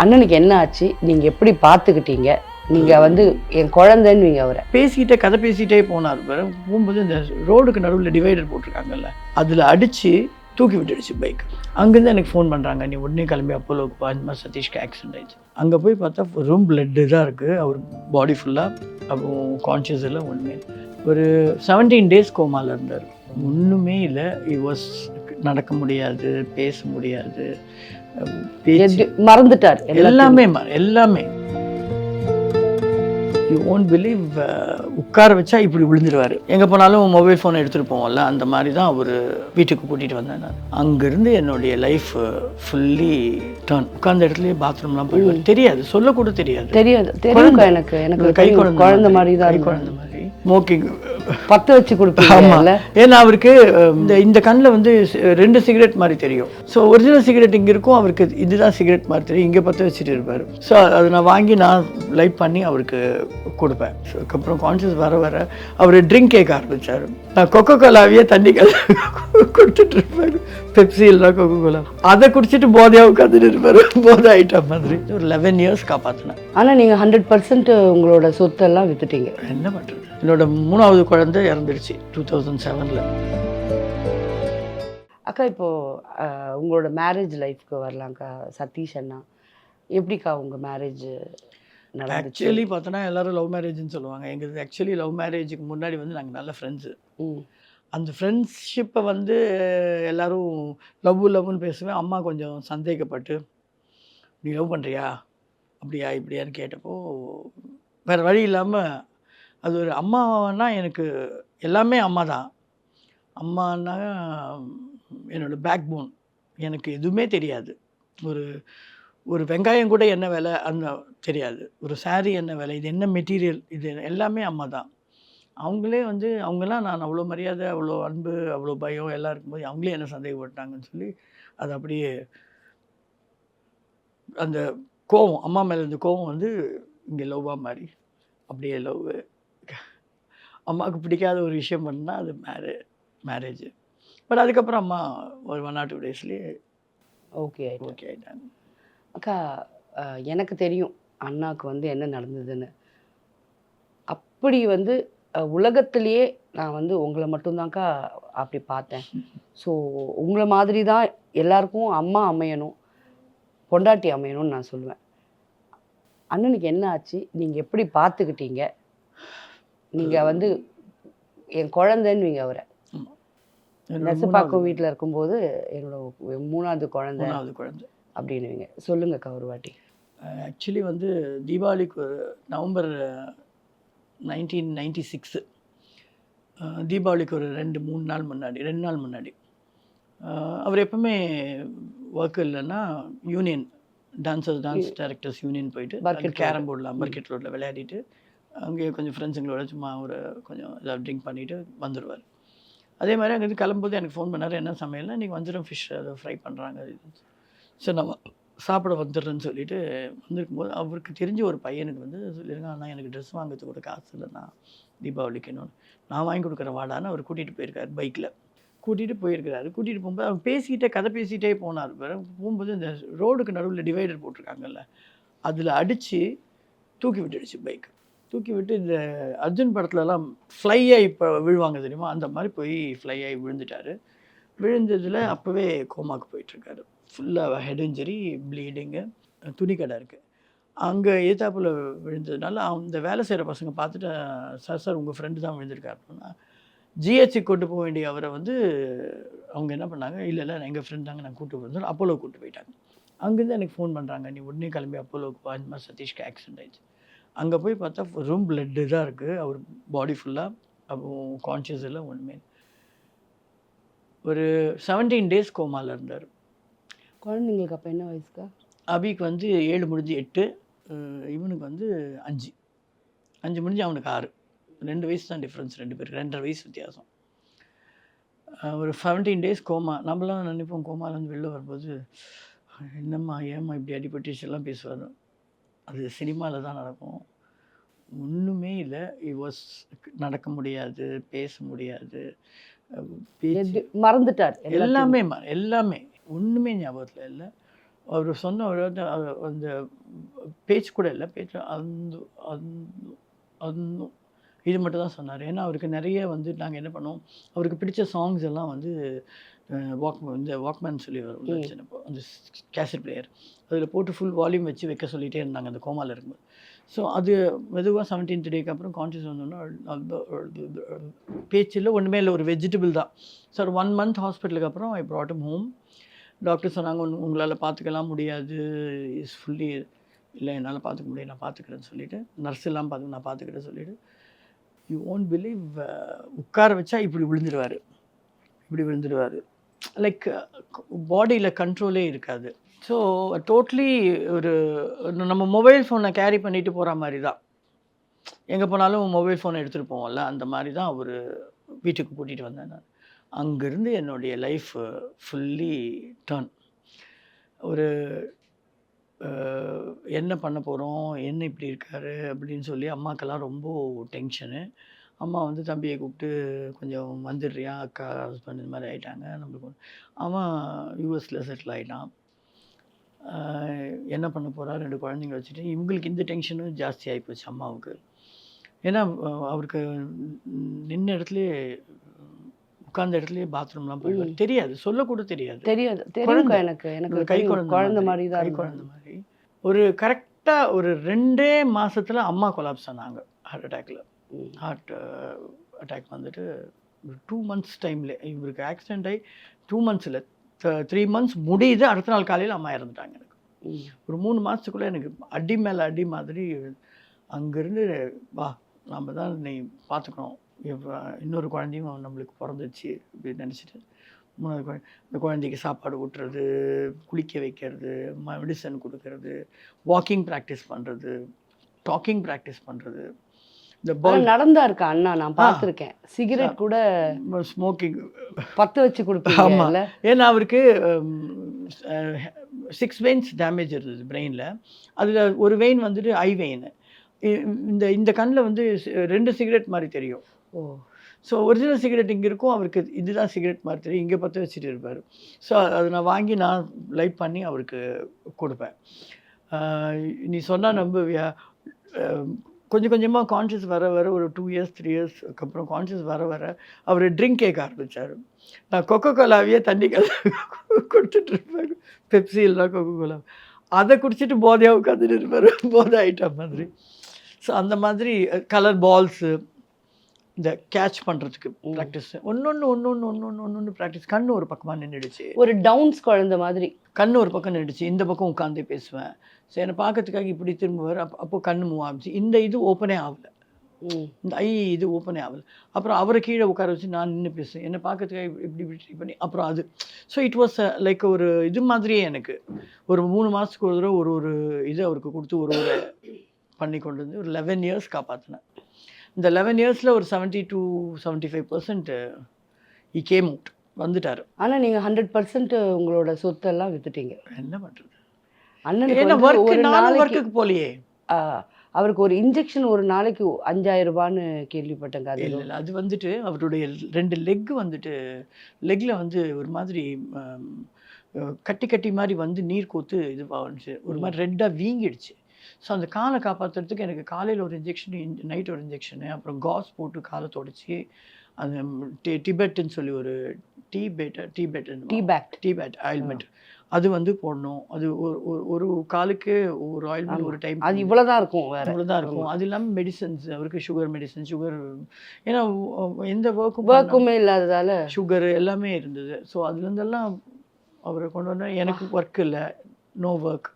அண்ணனுக்கு என்ன ஆச்சு? நீங்க எப்படி பார்த்துக்கிட்டீங்க நீங்க வந்து என் குழந்தைன்னு அவரை. பேசிக்கிட்டே கதை பேசிக்கிட்டே போனார் போகும்போது இந்த ரோடுக்கு நடுவில் டிவைடர் போட்டிருக்காங்கல்ல அதில் அடித்து தூக்கி விட்டுடுச்சு பைக் அங்கேருந்து எனக்கு ஃபோன் பண்ணுறாங்க நீ உடனே கிளம்பி அப்போலோக்கு பா. இந்த மாதிரி சதீஷ்க்கு ஆக்சிடென்ட் ஆயிடுச்சு. அங்கே போய் பார்த்தா ரூம் பிளட்டு தான் இருக்குது அவர் பாடி ஃபுல்லாக அப்புறம் கான்ஷியஸ் எல்லாம் ஒன்றுமே ஒரு செவன்டீன் டேஸ் கோமாவில் இருந்தார். ஒன்றுமே இல்லை. இ வாஸ் நடக்க முடியாது பேச முடியாது மறந்துட்டார். எல்லாமே எல்லாமே. யூ ஓன்ட் பிலீவ் உட்கார வச்சா இப்படி விழுந்துருவாரு. எங்கே போனாலும் மொபைல் ஃபோன் எடுத்துகிட்டு போவோம்ல அந்த மாதிரி தான் அவர் வீட்டுக்கு கூட்டிகிட்டு வந்தேன் நான். அங்கேருந்து என்னுடைய லைஃப் ஃபுல்லி டர்ன் உட்கார்ந்த இடத்துலயே பாத்ரூம்லாம் போய் தெரியாது சொல்லக்கூட தெரியாது. தெரியாது. தெரியுங்க எனக்கு எனக்கு கை தெரியும். குழந்தை மாதிரி. தான். குழந்தை. ஸ்மோக்கிங் பத்து வச்சு ஆமா. கொடுப்பீங்கல்ல ஏன்னா அவருக்கு இந்த இந்த கண்ணில் வந்து ரெண்டு சிகரெட் மாதிரி தெரியும். ஸோ ஒரிஜினல் சிகரெட் இங்கே இருக்கும் அவருக்கு இதுதான் சிகரெட் மாதிரி தெரியும். இங்கே பற்ற வச்சுட்டு இருப்பார். ஸோ அது நான் வாங்கி நான் லைட் பண்ணி அவருக்கு கொடுப்பேன். ஸோ அதுக்கப்புறம் கான்ஷியஸ் வர வர அவர் ட்ரிங்க் கேட்க ஆரம்பிச்சார். நான் கொக்கோ கோலாவையே தண்ணி கல கொடுத்துட்டு இருப்பார். பெப்சி இல்லைனா கொக்கோ கோலா அதை குடிச்சிட்டு போதையாக உட்காந்துட்டு இருப்பார் போதை ஐட்டம் மாதிரி. ஒரு லெவன் இயர்ஸ் காப்பாற்றினேன் ஆனா நீங்க ஹண்ட்ரட் பர்சன்ட் உங்களோட சொத்தெல்லாம் வித்துட்டீங்க. என்ன பண்ணுறது என்னோட மூணாவது குழந்தை இறந்துருச்சு டூ தௌசண்ட் செவனில் அக்கா இப்போ அஹ், உங்களோட மேரேஜ் லைஃப்க்கு வரலாம்க்கா சதீஷ் அண்ணா. எப்படிக்கா உங்க மேரேஜ் ஆக்சுவலி பார்த்தோன்னா எல்லாரும் லவ் மேரேஜ்னு சொல்லுவாங்க. எங்களுக்கு ஆக்சுவலி லவ் மேரேஜுக்கு முன்னாடி வந்து நாங்கள் நல்ல ஃப்ரெண்ட்ஸு ம். அந்த ஃப்ரெண்ட்ஷிப்பை வந்து எல்லோரும் லவ் லவ்னு பேசுவேன். அம்மா கொஞ்சம் சந்தேகப்பட்டு நீ லவ் பண்ணுறியா அப்படியா இப்படியான்னு கேட்டப்போ வேறு வழி இல்லாமல் அது ஒரு அம்மானா எனக்கு எல்லாமே அம்மா தான். அம்மானா என்னோடய பேக் போன் எனக்கு எதுவுமே தெரியாது. ஒரு ஒரு வெங்காயம் கூட என்ன விலை? அந்த தெரியாது. ஒரு saree என்ன விலை? இது என்ன மெட்டீரியல் இது எல்லாமே அம்மா தான். அவங்களே வந்து அவங்கெல்லாம் நான் அவ்வளோ மரியாதை அவ்வளோ அன்பு அவ்வளோ பயம் எல்லாம் இருக்கும்போது அவங்களே என்ன சந்தேகப்பட்டாங்கன்னு சொல்லி அது அப்படியே அந்த கோவம் அம்மா மேலே இருந்த கோவம் வந்து இங்கே லவ்வாக மாறி அப்படியே லவ். அம்மாவுக்கு பிடிக்காத ஒரு விஷயம் பண்ணால் அது மேரே மேரேஜ். பட் அதுக்கப்புறம் அம்மா ஒரு ஒன் ஆர் டூ டேஸ்லேயே ஓகே ஓகே ஆகிட்டாங்க அக்கா எனக்கு தெரியும் அண்ணாக்கு வந்து என்ன நடந்ததுன்னு. அப்படி வந்து உலகத்திலேயே நான் வந்து உங்களை மட்டும்தான்க்கா அப்படி பார்த்தேன். ஸோ உங்களை மாதிரி தான் எல்லாருக்கும் அம்மா அமையணும் பொண்டாட்டி அமையணும்னு நான் சொல்லுவேன். அண்ணனுக்கு என்ன ஆச்சு? நீங்கள் எப்படி பார்த்துக்கிட்டீங்க? நீங்கள் வந்து என் குழந்தைன்னு அவரை. என்னோட நெசப்பாக்கம் வீட்டில் இருக்கும்போது என்னோட மூணாவது குழந்தை மூணாவது குழந்தை. அப்படின்னுவீங்க சொல்லுங்கக்கா ஒரு வாட்டி. ஆக்சுவலி வந்து தீபாவளிக்கு நவம்பர் நைன்டீன் நைன்டி சிக்ஸு. தீபாவளிக்கு ஒரு ரெண்டு மூணு நாள் முன்னாடி ரெண்டு நாள் முன்னாடி. அவர் எப்பவுமே ஒர்க் இல்லைன்னா union dancers dance directors union போயிட்டு. கேரம் போர்டில் பர்க்கெட் ரோட்டில் விளையாடிட்டு அங்கேயே கொஞ்சம் ஃப்ரெண்ட்ஸுங்களோட சும்மா ஒரு கொஞ்சம் ஏதாவது ட்ரிங்க் பண்ணிவிட்டு வந்துடுவார் அதே மாதிரி அங்கேருந்து கிளம்பும்போது எனக்கு ஃபோன் பண்ணார் என்ன சமையல்னா? நீங்கள் வஞ்சிரம் ஃபிஷ் அதை ஃப்ரை பண்ணுறாங்க சரி நம்ம சாப்பிட வந்துடுறேன்னு சொல்லிட்டு வந்திருக்கும் போது அவருக்கு தெரிஞ்ச ஒரு பையனுக்கு வந்து சொல்லியிருங்க அண்ணா எனக்கு ட்ரெஸ் வாங்குறதுக்கு கூட காசு இல்லைண்ணா தீபாவளிக்கு இன்னொன்று நான் வாங்கி கொடுக்குற வாடான்னு அவர் கூட்டிகிட்டு போயிருக்காரு பைக்கில் கூட்டிகிட்டு போயிருக்கிறாரு. கூட்டிகிட்டு போகும்போது அவர் பேசிக்கிட்டே கதை பேசிகிட்டே போனார் போகும்போது இந்த ரோடுக்கு நடுவில் டிவைடர் போட்டிருக்காங்கல்ல அதில் அடித்து தூக்கி விட்டுடுச்சு பைக். தூக்கி விட்டு இந்த அர்ஜுன் படத்துலலாம் ஃப்ளை ஆகி இப்போ விழுவாங்க தெரியுமா? அந்த மாதிரி போய் ஃப்ளை ஆகி விழுந்துட்டாரு. விழுந்ததில் அப்போவே கோமாக்கு போயிட்டுருக்காரு ஃபுல்லாக ஹெட் இன்ஜரி ப்ளீடிங்கு துணி கடை இருக்குது அங்கே ஏதாப்பில் விழுந்ததுனால அந்த வேலை செய்கிற பசங்க பார்த்துட்டு சார் சார் உங்கள் ஃப்ரெண்டு தான் விழுந்திருக்காருன்னா ஜிஹெச்சுக்கு கொண்டு போக வேண்டிய அவரை வந்து அவங்க என்ன பண்ணாங்க இல்லை இல்லை எங்கள் ஃப்ரெண்ட் தாங்க நான் கூப்பிட்டு போயிருந்தோம் அப்போலோ கூப்பிட்டு போயிட்டாங்க. அங்கேருந்து எனக்கு ஃபோன் பண்ணுறாங்க நீ உடனே கிளம்பி அப்போலோக்கு வா இந்த மாதிரி சதீஷ்க்கு ஆக்சிடென்ட் ஆயிடுச்சு. அங்கே போய் பார்த்தா ரூம் பிளட்டு தான் இருக்குது அவர் பாடி ஃபுல்லாக அப்புறம் கான்ஷியஸ் எல்லாம் ஒன்றுமே ஒரு செவன்டீன் டேஸ் கோமாவில் இருந்தார். குழந்தைங்களுக்கு அப்போ என்ன வயசுக்கா? அபிக்கு வந்து ஏழு முடிஞ்சு எட்டு இவனுக்கு வந்து அஞ்சு. அஞ்சு முடிஞ்சு அவனுக்கு ஆறு. ரெண்டு வயசு தான் டிஃப்ரென்ஸ் ரெண்டு பேருக்கு. ரெண்டரை வயசு வித்தியாசம். ஒரு செவன்டீன் டேஸ் கோமா நம்மளாம் நினைப்போம் கோமாலேருந்து வெளில வரும்போது என்னம்மா ஏம்மா இப்படி அடிபட்டுச்சு எல்லாம் பேசுவார். அது சினிமாவில் தான் நடக்கும். ஒன்றுமே இல்லை. வாஸ் நடக்க முடியாது பேச முடியாது. மறந்துட்டார். எல்லாமே எல்லாமே. ஒன்றுமே ஞாபகத்தில் இல்லை. அவர் சொன்ன ஒரு அந்த பேச்சு கூட இல்லை. பேச்சு அந்த அந்த இது மட்டும் தான் சொன்னார். ஏன்னா அவருக்கு நிறைய வந்து நாங்கள் என்ன பண்ணோம் அவருக்கு பிடிச்ச சாங்ஸ் எல்லாம் வந்து வாக் இந்த வாக்மேன் சொல்லி வரும். சின்னப்போ அந்த கேசட் பிளேயர் அதில் போட்டு ஃபுல் வால்யூம் வச்சு வைக்க சொல்லிகிட்டே இருந்தாங்க அந்த கோமாவில் இருக்கும்போது. ஸோ அது மெதுவாக செவன்டீன்த் டேக்கு அப்புறம் கான்ஷியஸ் வந்தோன்னா பேச்சில் ஒன்றுமே இல்லை ஒரு வெஜிடபிள் தான். ஒரு ஒன் மந்த் ஹாஸ்பிட்டலுக்கு அப்புறம் ஐ him ஹோம் டாக்டர் சொன்னாங்க ஒன்று உங்களால் பார்த்துக்கலாம் முடியாது. இஸ் ஃபுல்லி இல்லை என்னால் பார்த்துக்க முடியும் நான் பார்த்துக்கிறேன்னு சொல்லிட்டு நர்ஸ் எல்லாம் பார்த்து நான் பார்த்துக்கிறேன்னு சொல்லிட்டு யூ ஓன்ட் பிலீவ் உட்கார வச்சா இப்படி விழுந்துருவார். இப்படி விழுந்துருவார். லைக் பாடியில் கண்ட்ரோலே இருக்காது. ஸோ டோட்லி ஒரு நம்ம மொபைல் ஃபோனை கேரி பண்ணிட்டு போகிற மாதிரி தான். எங்கே போனாலும் மொபைல் ஃபோனை எடுத்துகிட்டு போவோம்ல அந்த மாதிரி தான் அவர் வீட்டுக்கு கூட்டிகிட்டு வந்தேன் நான். அங்கேருந்து என்னுடைய லைஃப் ஃபுல்லி டர்ன் ஒரு என்ன பண்ண போகிறோம் என்ன இப்படி இருக்காரு அப்படின்னு சொல்லி அம்மாக்கெல்லாம் ரொம்ப டென்ஷனு அம்மா வந்து தம்பியை கூப்பிட்டு கொஞ்சம் வந்துடுறியா அக்கா ஹஸ்பண்ட் இந்த மாதிரி ஆகிட்டாங்க நம்மளுக்கு அவன் யூஎஸில் செட்டில் ஆகிட்டான் என்ன பண்ண போகிறா ரெண்டு குழந்தைங்க வச்சுட்டு இவங்களுக்கு இந்த டென்ஷனும் ஜாஸ்தி ஆகிப்போச்சு அம்மாவுக்கு. ஏன்னா அவருக்கு நின்ன இடத்துலயே உட்கார்ந்த இடத்துலயே பாத்ரூம்லாம் போயிடுவார். தெரியாது. சொல்லக்கூட தெரியாது. தெரியாது. தெரியும். எனக்கு எனக்கு ஒரு கை. குழந்தை குழந்தை மாதிரி. தான் கை. குழந்தை மாதிரி. ஒரு கரெக்டாக ஒரு ரெண்டே மாசத்துல அம்மா கொலாப்ஸ் ஆனாங்க ஹார்ட் அட்டாக்ல. ஹார்ட் அட்டாக் வந்துட்டு டூ மந்த்ஸ் டைமில் இவருக்கு ஆக்சிடென்ட் ஆகி டூ மந்த்ஸில் த்ரீ மந்த்ஸ் முடியுது. அடுத்த நாள் காலையில் அம்மா இறந்துட்டாங்க எனக்கு. ஒரு மூணு மாதத்துக்குள்ளே எனக்கு அடி மேலே அடி மாதிரி அங்கேருந்து வா நம்ம தான் நீ பார்த்துக்கணும் இப்ப இன்னொரு குழந்தையும் நம்மளுக்கு பிறந்துச்சு அப்படின்னு நினச்சிட்டு மூணாவது குழந்தை இந்த குழந்தைக்கு சாப்பாடு ஊட்டுறது குளிக்க வைக்கிறது மெடிசன் கொடுக்கறது வாக்கிங் ப்ராக்டிஸ் பண்ணுறது டாக்கிங் ப்ராக்டிஸ் பண்ணுறது இந்த பால் நடந்தா இருக்கா அண்ணா? நான் பார்த்திருக்கேன். சிகரெட் கூட ஸ்மோக்கிங் பத்த வச்சு கொடுப்பீங்க இல்ல? ஏன்னா அவருக்கு சிக்ஸ் வெயின்ஸ் டேமேஜ் இருந்தது பிரெயினில் அதில் ஒரு வெயின் வந்துட்டு ஐ வெயின் இந்த இந்த கண்ணில் வந்து ரெண்டு சிகரெட் மாதிரி தெரியும். ஓ. ஸோ ஒரிஜினல் சிகரெட் இங்கே இருக்கும் அவருக்கு இதுதான் சிகரெட் மாதிரி தெரியும். இங்கே பற்ற வச்சுட்டு இருப்பார். ஸோ அதை நான் வாங்கி நான் லைட் பண்ணி அவருக்கு கொடுப்பேன். நீ சொன்னால் நம்புவியா? கொஞ்சம் கொஞ்சமாக கான்ஷியஸ் வர வர ஒரு டூ இயர்ஸ் த்ரீ இயர்ஸ்க்கு அப்புறம் கான்ஷியஸ் வர வர அவர் ட்ரிங்க் கேட்க ஆரம்பித்தார் நான் கொக்கோ கோலாவையே தண்ணி கல கொடுத்துட்டு இருப்பேன் பெப்சி இல்லை கொக்கோ கோலா அதை குடிச்சிட்டு போதையாக உட்காந்துட்டு இருப்பார். போதை ஐட்டம் மாதிரி. ஸோ அந்த மாதிரி கலர் பால்ஸு இந்த கேட்ச் பண்ணுறதுக்கு. ப்ராக்டிஸ் ஒன்னொன்று ஒன்னொன்று ஒன்னொன்று ஒன்னொன்று ப்ராக்டிஸ் கண்ணு ஒரு பக்கமாக நின்றுடுச்சு ஒரு டவுன்ஸ் குழந்தை மாதிரி. கண்ணு ஒரு பக்கம் நின்றுச்சு இந்த பக்கம் உட்காந்தே பேசுவேன். ஸோ என்னை பார்க்கறதுக்காக இப்படி திரும்புவார். அப்போ அப்போ கண்ணு மூவ் ஆரம்பிச்சு இந்த இது ஓப்பனே ஆகல. இந்த ஐ இது ஓப்பனே ஆகல. அப்புறம் அவரை கீழே உட்கார வச்சு நான் நின்று பேசுவேன். என்னை பார்க்கறதுக்காக இப்படி இப்படி try பண்ணி அப்புறம் அது. ஸோ இட் வாஸ் லைக் ஒரு இது மாதிரியே எனக்கு. ஒரு மூணு மாதத்துக்கு ஒரு தடவை ஒரு ஒரு இது அவருக்கு கொடுத்து ஒரு ஒரு பண்ணி கொண்டு வந்து ஒரு லெவன் இயர்ஸ் காப்பாற்றினேன் இந்த லெவன் இயர்ஸில் ஒரு seventy two seventy five percent he came out வந்துட்டார். ஆனா நீங்க ஹண்ட்ரட் பர்சன்ட் உங்களோட சொத்தெல்லாம் வித்துட்டீங்க. என்ன பண்ணுறது வந்து ஒர்க்கு ஒர்க்குக்கு போலியே. ஆ, அவருக்கு ஒரு இன்ஜெக்ஷன் ஒரு நாளைக்கு அஞ்சாயிரம் ரூபான்னு கேள்விப்பட்டேங்க அது. இல்லை அது வந்துட்டு அவருடைய ரெண்டு லெக் வந்துட்டு லெக்கில் வந்து ஒரு மாதிரி கட்டி கட்டி மாதிரி வந்து நீர் கோத்து இது ஆச்சு ஒரு மாதிரி ரெட்டாக வீங்கிடுச்சு. ஸோ அந்த காலை காப்பாற்றுறதுக்கு எனக்கு காலையில் ஒரு இன்ஜெக்ஷன் நைட் ஒரு இன்ஜெக்ஷனு அப்புறம் காஸ் போட்டு காலை தொடச்சி அந்த டி டிபெட்டுன்னு சொல்லி ஒரு T-Bact T-Bact T Bact T-Bact ointment அது வந்து போடணும். அது ஒரு ஒரு- ஒரு காலுக்கு ஒரு ஆயில்மெண்ட். ஒரு டைம் அது இவ்வளவுதான் இருக்கும் வேற. அவ்வளோதான் இருக்கும். அது இல்லாமல் மெடிசன்ஸ் அவருக்கு சுகர் மெடிசன் சுகர் ஏன்னா எந்த ஒர்க்கும் ஒர்க்குமே இல்லாததால. சுகர் எல்லாமே இருந்தது. ஸோ அதுலேருந்தெல்லாம் அவரை கொண்டு வந்தா எனக்கு ஒர்க் இல்லை. நோ ஒர்க்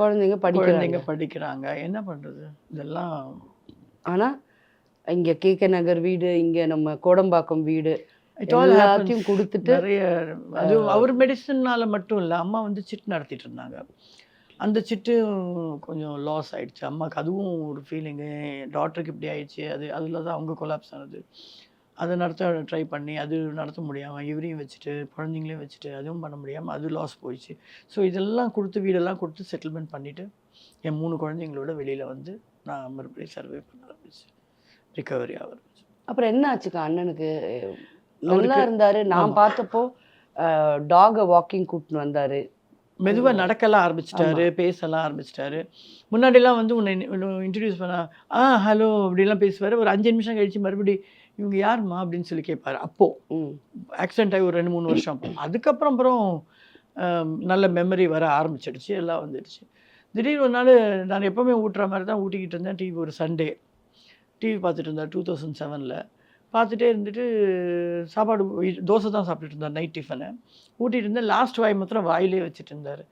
குழந்தைங்க படிக்கிறாங்க. படிக்கிறாங்க. என்ன பண்ணுறது இதெல்லாம் ஆனா இங்க கேகே நகர் வீடு இங்க நம்ம கோடம்பாக்கம் வீடு எல்லாத்தையும். கொடுத்துட்டு நிறைய அது அவர் மெடிசன்னால மட்டும் இல்லை அம்மா வந்து சிட் நடத்திட்டு இருந்தாங்க. அந்த சிட்டு கொஞ்சம் லாஸ் ஆயிடுச்சு. அம்மாவுக்கு அதுவும் ஒரு ஃபீலிங்கு டாக்டருக்கு இப்படி ஆயிடுச்சு அது அதில் தான் அவங்க கொலாப்ஸ் ஆனது. அதை நடத்த ட்ரை பண்ணி அது நடத்த முடியாமல் இவரையும் வச்சுட்டு குழந்தைங்களையும் வச்சுட்டு அதுவும் பண்ண முடியாமல் அது லாஸ் போயிடுச்சு. ஸோ இதெல்லாம் கொடுத்து வீடெல்லாம் கொடுத்து செட்டில்மெண்ட் பண்ணிவிட்டு என் மூணு குழந்தைங்களோட வெளியில் வந்து நான் மறுபடியும் சர்வே பண்ண ஆரம்பிச்சேன். ரிகவரி ஆக ஆரம்பிச்சு அப்புறம் என்ன ஆச்சுக்கா அண்ணனுக்கு? நல்லா இருந்தாரு. நான். பார்த்தப்போ டாகை வாக்கிங் கூட்டின்னு வந்தாரு. மெதுவாக நடக்கலாம் ஆரம்பிச்சிட்டாரு பேசலாம் ஆரம்பிச்சிட்டாரு. முன்னாடிலாம் வந்து உன்னை இன்ட்ரடியூஸ் பண்ண ஆ ஹலோ அப்படிலாம் பேசுவார். ஒரு அஞ்சு நிமிஷம் கழிச்சு மறுபடி இவங்க யாரும்மா அப்படின்னு சொல்லி கேட்பாரு அப்போது ஆக்சிடென்ட் ஆகி ஒரு ரெண்டு மூணு வருஷம் அதுக்கப்புறம் அப்புறம் நல்ல மெமரி வர ஆரம்பிச்சிடுச்சு. எல்லாம் வந்துடுச்சு. திடீர்னு ஒரு நாள் நான் எப்போவுமே ஊட்டுற மாதிரி தான் ஊட்டிக்கிட்டு இருந்தேன். டிவி ஒரு சண்டே டிவி பார்த்துட்டு இருந்தார் டூ தௌசண்ட் செவனில் பார்த்துட்டே இருந்துட்டு சாப்பாடு தோசை தான் சாப்பிட்டுட்டு இருந்தார் நைட் டிஃபனை ஊட்டிட்டு இருந்தேன். லாஸ்ட் வாய் மாத்திரம் வாயிலே வச்சுட்டு இருந்தார்.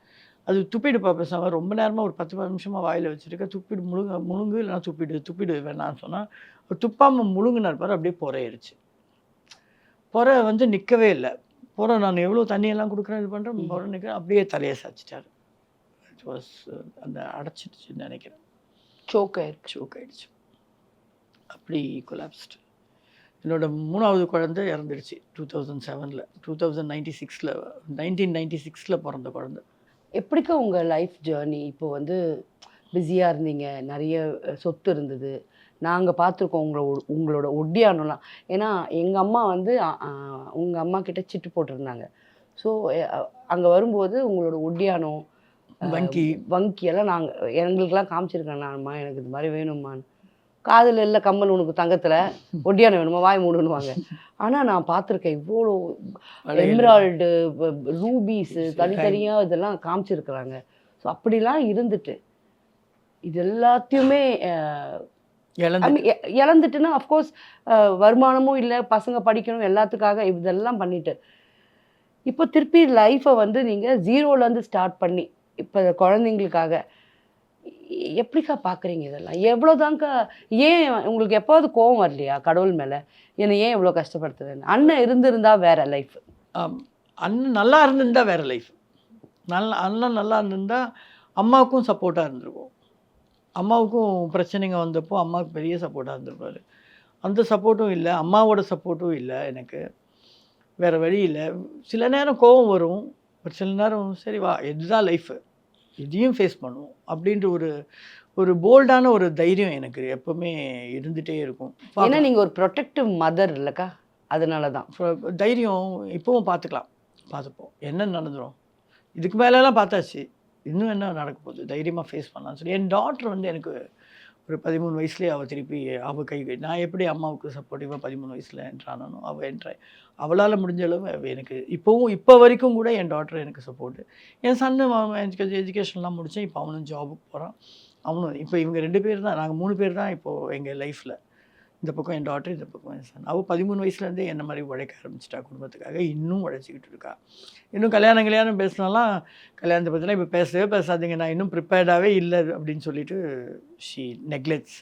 அது துப்பிடு பார்ப்பேன் சார் ரொம்ப நேரமாக ஒரு பத்து நிமிஷமாக வாயில் வச்சுருக்க துப்பிடு முழுங்க முழுங்கு இல்லைனா துப்பிடு துப்பிடு வேணாம்னு சொன்னால் துப்பாமல் முழுங்குனார் பாரு அப்படியே பொறையிருச்சு பொறை வந்து நிற்கவே இல்லை. பொறை நான் எவ்வளோ தண்ணியெல்லாம் கொடுக்குறேன் இது பண்ணுறேன் பொறை நிற்கிறேன் அப்படியே தலையை சாச்சிட்டார் இட் வாஸ் அந்த அடைச்சிடுச்சுன்னு நினைக்கிறேன். சோக் ஆயிருக்கு சோக் ஆயிடுச்சு. அப்படி கொலாப்ஸ்டு என்னோட மூணாவது குழந்தை இறந்துடுச்சு டூ தௌசண்ட் செவனில் டூ தௌசண்ட் நைன்டி சிக்ஸில் நைன்டீன் நைன்டி சிக்ஸில் பிறந்த குழந்தை. எப்படிக்கா உங்கள் லைஃப் ஜேர்னி இப்போ வந்து பிஸியாக இருந்தீங்க? நிறைய சொத்து இருந்தது. நாங்கள் பார்த்துருக்கோம் உங்களோட உங்களோட ஒட்டியானம்லாம். ஏன்னா எங்கள் அம்மா வந்து உங்கள் அம்மா கிட்ட சிட்டு போட்டிருந்தாங்க. ஸோ அங்கே வரும்போது உங்களோட ஒட்டியானம் வங்கி. வங்கி எல்லாம் நாங்கள் எங்களுக்கெல்லாம் காமிச்சிருக்கேன் நான்மா எனக்கு இது மாதிரி வேணுமான்னு காதில் இல்லை கம்மல் உனக்கு தங்கத்தில் ஒட்டியானம் வேணுமா வாய் மூடுன்னுவாங்க. ஆனால் நான் பார்த்துருக்கேன் இவ்வளோ. எம்ராய்டு ரூபீஸு தனித்தனியாக இதெல்லாம் காமிச்சிருக்கிறாங்க. ஸோ அப்படிலாம் இருந்துட்டு. இது எல்லாத்தையுமே இழந்துட்டுன்னா அஃப்கோர்ஸ் வருமானமும் இல்லை பசங்க படிக்கணும் எல்லாத்துக்காக இதெல்லாம் பண்ணிட்டு. இப்போ திருப்பி லைஃப்பை வந்து நீங்கள் ஜீரோலேருந்து ஸ்டார்ட் பண்ணி இப்போ குழந்தைங்களுக்காக எப்படிக்கா பார்க்குறீங்க இதெல்லாம்? எவ்வளோதாங்க்கா ஏன் உங்களுக்கு எப்போது கோவம் வரலையா கடவுள் மேலே? என்னை ஏன் இவ்வளோ கஷ்டப்படுத்துறேன்னு? அண்ணன் இருந்திருந்தா வேற லைஃப். அண்ணன் நல்லா இருந்திருந்தா வேற லைஃப் நல்ல அண்ணன் நல்லா இருந்திருந்தா அம்மாவுக்கும் சப்போர்ட்டாக இருந்திருக்கும் அம்மாவுக்கும் பிரச்சனைங்க வந்தப்போ அம்மாவுக்கு பெரிய சப்போர்ட்டாக இருந்திருப்பாரு. அந்த சப்போர்ட்டும் இல்லை அம்மாவோட சப்போர்ட்டும் இல்லை எனக்கு. வேறு வழி இல்லை. சில நேரம் கோவம் வரும். ஒரு சில நேரம் சரி வா இதுதான் லைஃபு இதையும் ஃபேஸ் பண்ணுவோம். அப்படின்ற ஒரு ஒரு போல்டான ஒரு தைரியம் எனக்கு எப்பவுமே இருந்துகிட்டே இருக்கும். ஏன்னா நீங்கள் ஒரு ப்ரொடெக்டிவ் மதர் இல்லைக்கா? அதனால தான் தைரியம் இப்போவும் பார்த்துக்கலாம். பார்த்துப்போம். என்ன நடந்துரும்? இதுக்கு மேலெல்லாம் பார்த்தாச்சு. இன்னும் என்ன நடக்க போகுது? தைரியமாக ஃபேஸ் பண்ணலாம் சொல்லி. என் டாக்டர் வந்து எனக்கு ஒரு பதிமூணு வயசுலேயே அவள் திருப்பி அவள் கை நான் எப்படி அம்மாவுக்கு சப்போர்ட்டிவாக பதிமூணு வயசில் என்றானோ அவள் என்ற அவளால் முடிஞ்ச அளவு எனக்கு இப்போவும் இப்போ வரைக்கும் கூட என் டாட்டர் எனக்கு சப்போர்ட்டு என் சன்னு எஜுகேஷன்லாம் முடித்தேன் இப்போ அவனும் ஜாபுக்கு போகிறான் அவனும் இப்போ இவங்க ரெண்டு பேர் தான் நாங்கள் மூணு பேர் தான் இப்போது எங்கள் லைஃப்பில் இந்த பக்கம் என் டாக்டர் இந்த பக்கம் என் சன் அவள் பதிமூணு வயசுலேருந்தே என்ன மாதிரி உழைக்க ஆரம்பிச்சிட்டா குடும்பத்துக்காக இன்னும் உழைச்சிக்கிட்டு இருக்கா. இன்னும் கல்யாணம் கல்யாணம் பேசினாலாம் கல்யாணத்தை பற்றிலாம் இப்போ பேசவே பேசாதீங்க நான் இன்னும் ப்ரிப்பேர்டாகவே இல்லை அப்படின்னு சொல்லிட்டு she neglects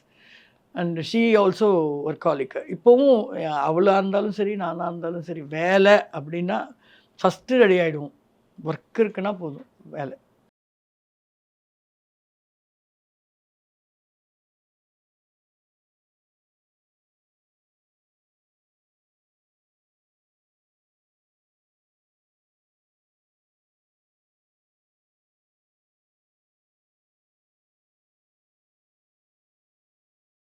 and she also ஒர்க்காலிக்கு இப்போவும் அவளாக இருந்தாலும் சரி நானாக இருந்தாலும் சரி வேலை அப்படின்னா ஃபஸ்ட்டு ரெடி ஆகிடுவோம் ஒர்க் இருக்குன்னா போதும் வேலை.